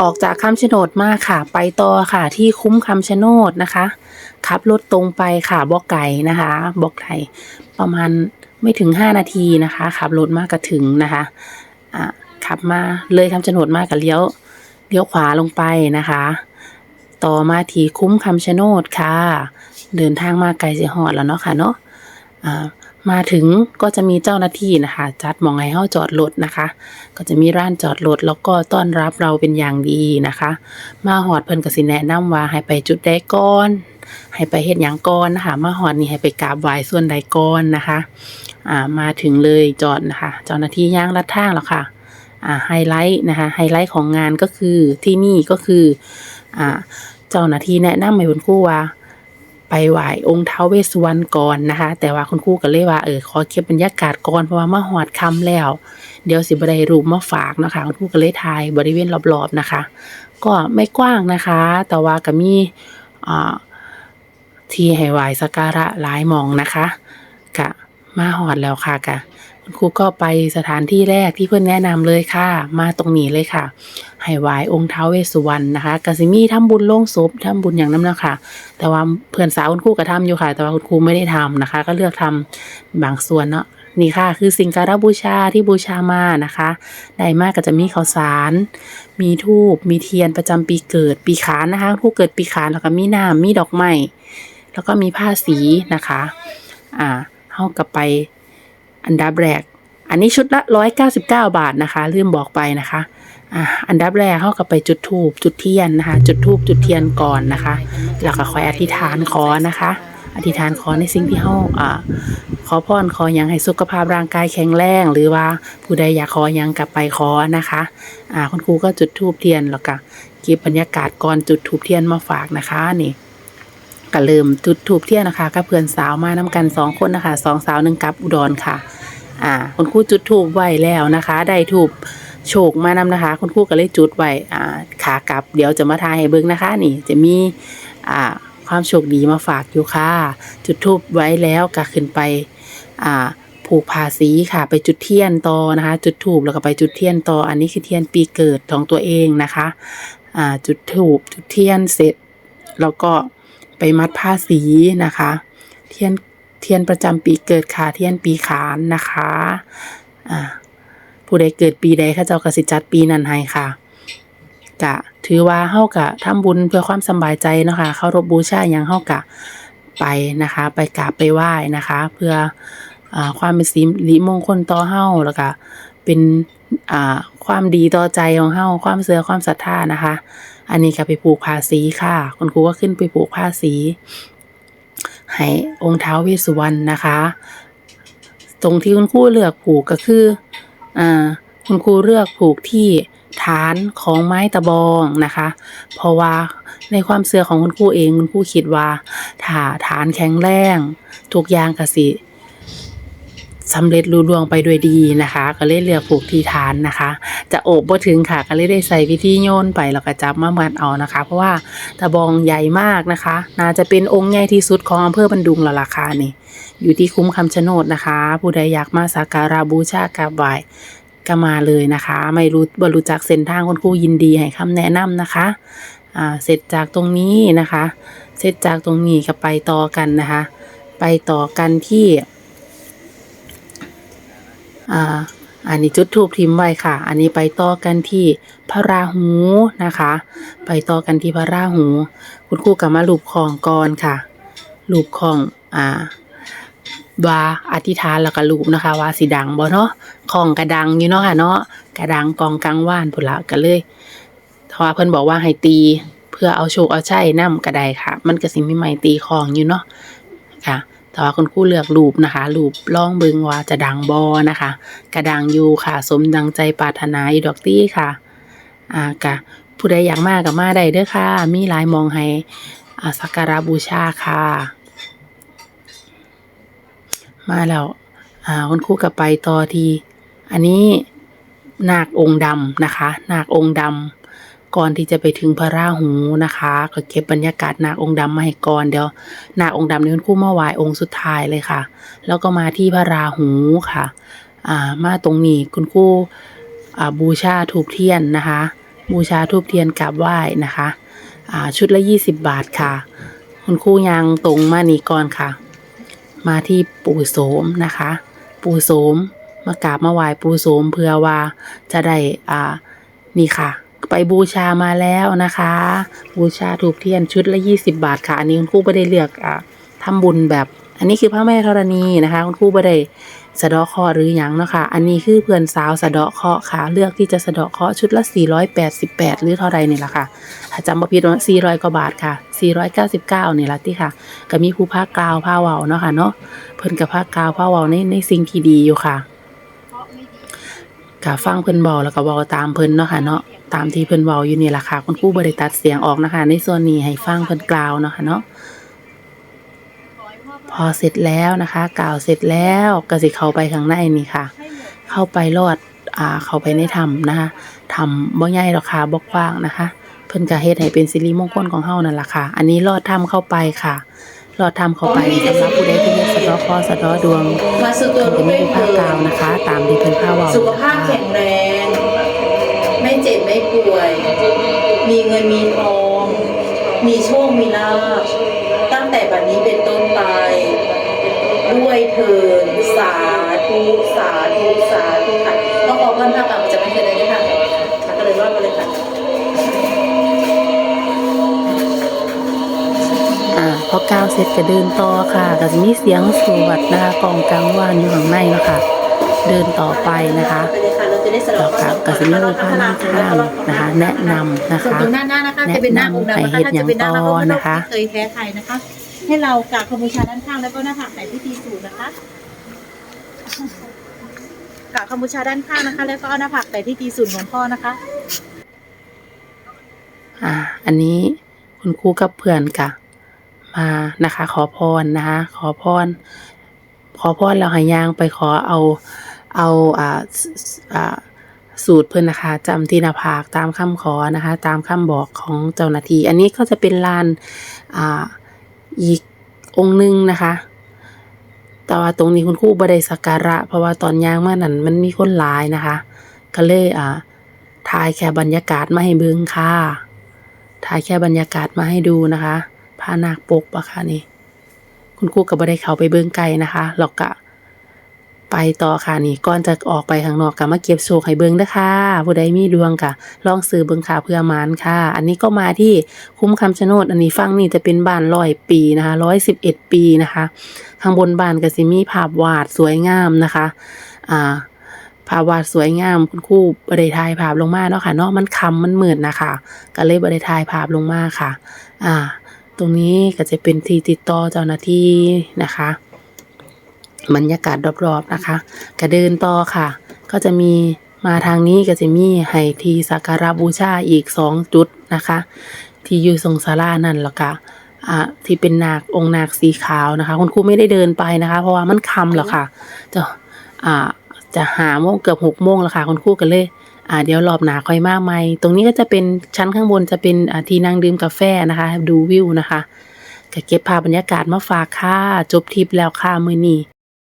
ออกจากคำชะโนดมาค่ะ ไปต่อค่ะ ที่คุ้มคำชะโนดนะคะขับรถตรงไปค่ะบอกไก่นะคะบอกไก่ประมาณไม่ถึง 5 นาทีนะคะขับรถมากกถึงนะคะอ่าขับมาเลยคำชะโนดมากก็เลี้ยวเลี้ยวขวาลงไปนะคะ ต่อมาที่คุ้มคำชะโนดค่ะ เดินทางมาไกลเสียหอดแล้วเนาะค่ะเนาะอ่า มาถึงก็จะมีเจ้าหน้าที่นะคะ จัดมองให้เฮาจอดรถนะคะ ก็จะมีร้านจอดรถแล้วก็ต้อนรับเราเป็นอย่างดีนะคะ มาหอดเพิ่นก็สิแนะนำว่าให้ไปจุดใดก่อนให้ไปเฮ็ดหยังก่อนนะคะ มาหอดนี่ให้ไปกราบไหว้ส่วนใดก่อนนะคะ อ่ามาถึงเลยจอดนะคะ เจ้าหน้าที่ย่างลัดทางแล้วค่ะอ่าไฮไลท์นะคะไฮไลท์ของงานก็คือที่นี่ก็คืออ่าเจ้าหน้าที่แนะนำให้คุณครูว่า ไปไหว้องค์ท้าวเวสุวรรณก่อนนะคะ แต่ว่าคุณครูก็เลยว่าเออขอเก็บบรรยากาศก่อนเพราะว่ามาหอดคำแล้ว เดี๋ยวสิบได้รูปมาฝากนะคะคุณครูก็เลยถ่ายบริเวณรอบๆนะคะ ก็ไม่กว้างนะคะ แต่ว่าก็มีอ่าที่ให้ไหว้สักการะหลายมองนะคะกะมาหอดแล้วค่ะกะ ครูก็ไปสถานที่แรกที่เพื่อนแนะนำเลยค่ะ มาตรงนี้เลยค่ะให้ไหวองค์ท้าวเวสุวรรณนะคะกสิมีทำบุญโล่งศพทำบุญอย่างนั้นนะคะแต่ว่าเพื่อนสาวคุณครูก็ทำอยู่ค่ะ แต่ว่าคุณครูไม่ได้ทำนะคะ ก็เลือกทำบางส่วนเนาะนี่ค่ะ คือสิ่งการบูชาที่บูชามานะคะได้มากก็จะมีข้าวสาร มีทูบมีเทียนประจำปีเกิดปีขานนะคะ ผู้เกิดปีขานแล้วก็มีน้ำมีดอกไม้แล้วก็มีผ้าสีนะคะ อ่าเฮากับไป อันดับแรก อันนี้ชุดละร้อยเก้าสิบาทนะคะลืมบอกไปนะคะอ่าอันดับแรกเข้ากับไปจุดธูปจุดเทียนนะคะ จุดธูปจุดเทียนก่อนนะคะ แล้วก็คอยอธิษฐานขอนะคะ อธิษฐานขอในสิ่งที่เฮาอ่าขอพรขออย่างให้สุขภาพร่างกายแข็งแรงหรือว่าผู้ใดอยากขออย่างกลับไปขอนะคะอ่าคุณครูก็จุดธูปเทียนแล้วก็เก็บบรรยากาศก่อนจุดธูปเทียนมาฝากนะคะนี่ ก็เริ่มจุดธูปเทียนนะคะกับเพื่อนสาวมานำกันสองคนนะคะสองสาวหนึ่งกับอุดรค่ะ อ่าคุณครูจุดธูปไว้แล้วนะคะ ได้ธูปโฉกมานำนะคะ คุณครูก็เลยจุดไว้อ่าขากลับเดี๋ยวจะมาทายให้เบิ่งนะคะ นี่จะมีอ่าความโชคดีมาฝากอยู่ค่ะ จุดธูปไว้แล้วก็ขึ้นไปอ่าผูกผาสีค่ะ ไปจุดเทียนต่อนะคะ จุดธูปแล้วก็ไปจุดเทียนต่อ อันนี้คือเทียนปีเกิดของตัวเองนะคะ อ่าจุดธูปจุดเทียนเสร็จ แล้วก็ ไปมัดผ้าสีนะคะ เทียนเทียนประจำปีเกิดค่ะเทียนปีขานนะคะอ่าผู้ใดเกิดปีใดข้าเจ้ากสิจัดปีนั้นให้ค่ะกะถือว่าเฮากะทำบุญเพื่อความสบายใจเนาะคะเคารพบูชาอย่างเฮากะไปนะคะ ไปกราบไปไหว้นะคะ เพื่ออความเป็นสิริมงคลต่อเฮาแล้วก็เป็น อ่าความดีต่อใจของเฮาความเสื่อความศรัทธานะคะ อันนี้ก็ไปผูกผ้าสีค่ะ คุณครูก็ขึ้นไปผูกผ้าสีให้องค์เท้าวเวสุวรรณนะคะ ตรงที่คุณครูเลือกผูกก็คืออ่าคุณครูเลือกผูกที่ฐานของไม้ตะบองนะคะ เพราะว่าในความเสื่อของคุณครูเองคุณครูคิดว่าถ้าฐานแข็งแรงทุกอย่างกสิ สำเร็จลุล่วงไปด้วยดีนะคะ ก็เลยเลือกผูกที่ฐานนะคะ จะโอบบ่ถึงค่ะก็เลยได้ใส่วิธีโยนไปแล้วก็จับมามัดเอานะคะ เพราะว่าตะบองใหญ่มากนะคะ น่าจะเป็นองค์ใหญ่ที่สุดของอำเภอบันดุงแล้วล่ะค่ะนี่ อยู่ที่คุ้มคำชะโนดนะคะ ผู้ใดอยากมาสักการะบูชากราบไหว้ก็มาเลยนะคะ ไม่รู้บรู้จักเส้นทางคุณครูยินดีให้คำแนะนำนะคะอ่าเสร็จจากตรงนี้นะคะ เสร็จจากตรงนี้ก็ไปต่อกันนะคะ ไปต่อกันที่ อ่าอันนี้จุดทูบทิมไว้ค่ะ อันนี้ไปต่อกันที่พระราหูนะคะ ไปต่อกันที่พระราหู คุณครูกับมาลูบของก่อนค่ะรูปของอ่าว่าอธิษฐานแล้วก็รูปนะคะว่าสิดังบ่เนาะของกระดังอยู่เนาะค่ะเนาะกระดังกองกลางว่านพุ่นละก็เลยเพราะว่าเพิ่นบอกว่าให้ตี เพื่อเอาโชคเอาใชัยนำก็ไดค่ะ มันก็สิมีไม้ตีของอยู่เนาะค่ะ แต่ว่าคุณครูเลือกรูปนะคะรูปล่องเบิงว่าจะดังบ่นะคะ กระดังอยู่ค่ะ สมดังใจปรารถนาอยู่ดอกตี้ค่ะอ่ากะผู้ใดอยากมาก็มาได้เด้อค่ะ มีหลายมองให้อาสักการะบูชาค่ะ มาแล้วอ่าคุณครูกับไปต่อที อันนี้นาคองค์ดำนะคะ นาคองค์ดำ ก่อนที่จะไปถึงพระราหูนะคะ ก็เก็บบรรยากาศนาคองค์ดำมาให้ก่อนเดี๋ยวนาคองค์ดำนี่คุณครูมาไหว้องค์สุดท้ายเลยค่ะ แล้วก็มาที่พระราหูค่ะ อ่ามาตรงนี้คุณครูอ่าบูชาถูกเทียนนะคะ บูชาทูบเทียนกราบไหว้นะคะ อ่าชุดละ20บาทค่ะ คุณครูยังตรงมานี่ก่อนค่ะ มาที่ปู่โสมนะคะ ปู่โสมมากราบมาไหว้ปู่โสมเพื่อว่าจะได้อ่านี่ค่ะ ไปบูชามาแล้วนะคะ บูชาถูกเทียนชุดละ 20 บาทค่ะ อันนี้คุณครูไม่ได้เลือกอ่าทำบุญแบบ อันนี้คือพระแม่ธรณีนะคะคุณครูไม่ได้สะเดาะเคราะหรือหยังเนาะค่ะ อันนี้คือเพื่อนสาวสะเดาะเคราะค่ะ เลือกที่จะสะเดาะเคราะชุดละ 488 หรือเท่าใดนี่แหละค่ะถ้าจำบ่ผิดว่า400 กว่าบาทค่ะ 499นี่ละที่ค่ะ ก็มีผู้ภาคกาวผ้าเว้าเนาะค่ะเนาะ เพิ่นกับภาคกาวผ้าเว้าในในสิ่งที่ดีอยู่ค่ะก็ฟังเพิ่นเว้าแล้วก็เว้าตามเพิ่นเนาะค่ะเนาะ ตามที่เพิ่นเว้าอยู่นี่ล่ะค่ะ คุณครูบ่ได้ตัดเสียงออกนะคะ ในส่วนนี้ให้ฟังเพิ่นกล่าวเนาะค่ะเนาะพอเสร็จแล้วนะคะ กล่าวเสร็จแล้วก็สิเข้าไปข้างในนี่ค่ะ เข้าไปรอดอ่าเข้าไปในถ้ำนะคะถ้ำบ่ใหญ่หรอกค่ะบ่กว้างนะคะ เพิ่นก็เฮ็ดให้เป็นสิริมงคลของเฮานั่นล่ะค่ะ อันนี้ลอดถ้ำเข้าไปค่ะลอดถ้ำเข้าไปสำหรับผู้ใดที่เฮ็ดสะเดาะเคราะห์สะเดาะดวงมาสุดตัวเพิ่นก็มีผู้ภาคกล่าวนะคะ ตามที่เพิ่นพาเว้าสุขภาพ ป่วย มีเงินมีทอง มีโชคมีลาภตั้งแต่บัดนี้เป็นต้นไป ด้วยเถิดสาธุสาธุสาธุค่ะต้องขอเพิ่มภาพกลับมาจะไม่เคยได้ด้วยค่ะค่ะก็เลยว่าไปเลยค่ะอ่าพอกล่าวเสร็จก็เดินต่อค่ะก็จะมีเสียงสวดนะคะกองกลางวานอยู่ข้างในเนาะค่ะเดินต่อไปนะคะ ไปเลยค่ะเราจะได้สต่ลัอบกับกสิมีรูปภาพนำทางนะคะ แนะนำนะส่วนคะตรงหน้าหน้านะคะจะเป็นหน้าองค์ดำนะคะให้เฮ็ดถ้าจะเป็นหน้าเราก็ไม่อย่างต่อต้นะองคะเคยแพ้ใครนะคะ ให้เรากราบขบูชาด้านข้างแล้วก็หน้าผากแต่พิธีสูตรนะคะกราบขบูชาด้านข้างนะคะ แล้วก็หน้าผากแต่พิธีสูตรของพ่อนะคะ อ่า อันนี้คุณครูกับเพื่อนกะมานะคะ ขอพรนะคะ ขอพรขอพรแล้วใหายางไปขอเอา เอาอ่าสอ่าสูตรเพื่อนนะคะจำที่หนาผากตามคำขอนะคะ ตามคำบอกของเจ้าหน้าที่อันนี้ก็จะเป็นลานอ่าอีกองหนึงนะคะ แต่ว่าตรงนี้คุณครูบได้สักการะ เพราะว่าตอนย่างมานั้นมันมีคนหลายนะคะ ก็เลยอ่าถ่ายแค่บรรยากาศมาให้เบิ่งค่ะถ่ายแค่บรรยากาศมาให้ดูนะคะพานาคปกปะคะนี่คุณครูก็บ่ได้เขาไปเบิ่งไกลนะคะหรอกกะ ไปต่อค่ะนี่ก่อนจะออกไปข้างนอกก็มาเก็บโชคให้เบิ่งเด้อค่ะผู้ใดมีดวงก็ลองซื้อเบิ่งค่ะเพื่อมานค่ะ อันนี้ก็มาที่คุ้มคำชะโนด อันนี้ฟังนี่จะเป็นบ้านร้อยปีนะคะร้อยสิบเอ็ดปีนะคะ ข้างบนบ้านก็สิมีภาพวาดสวยงามนะคะอ่าภาพวาดสวยงามคุณครูบ่ได้ถ่ายภาพลงมาเนาะค่ะเนาะมันคำมันหมืดนนะคะ ก็เลยบ่ได้ถ่ายภาพลงมาค่ะ อ่า ตรงนี้ก็จะเป็นที่ติดต่อเจ้าหน้าที่นะคะ บรรยากาศรอบๆนะคะก็เดินต่อค่ะ ก็จะมีมาทางนี้ก็จะมีให้ที่สักการะบูชาอีกสองจุดนะคะ ที่อยู่ทรงศาลานั่นแล้วก็อ่าที่เป็นนาคองค์นาคสีขาวนะคะ คุณครูไม่ได้เดินไปนะคะ เพราะว่ามันค่ำแล้วค่ะ จะอ่าจะหาโมงเกือบหกโมงแล้วค่ะ คุณครูก็เลยอ่าเดี๋ยวรอบหนาค่อยมาใหม่ตรงนี้ก็จะเป็นชั้นข้างบนจะเป็นอ่าที่นั่งดื่มกาแฟนะคะ ดูวิวนะคะก็เก็บภาพบรรยากาศมาฝากค่ะ จบทริปแล้วค่ะมือนี้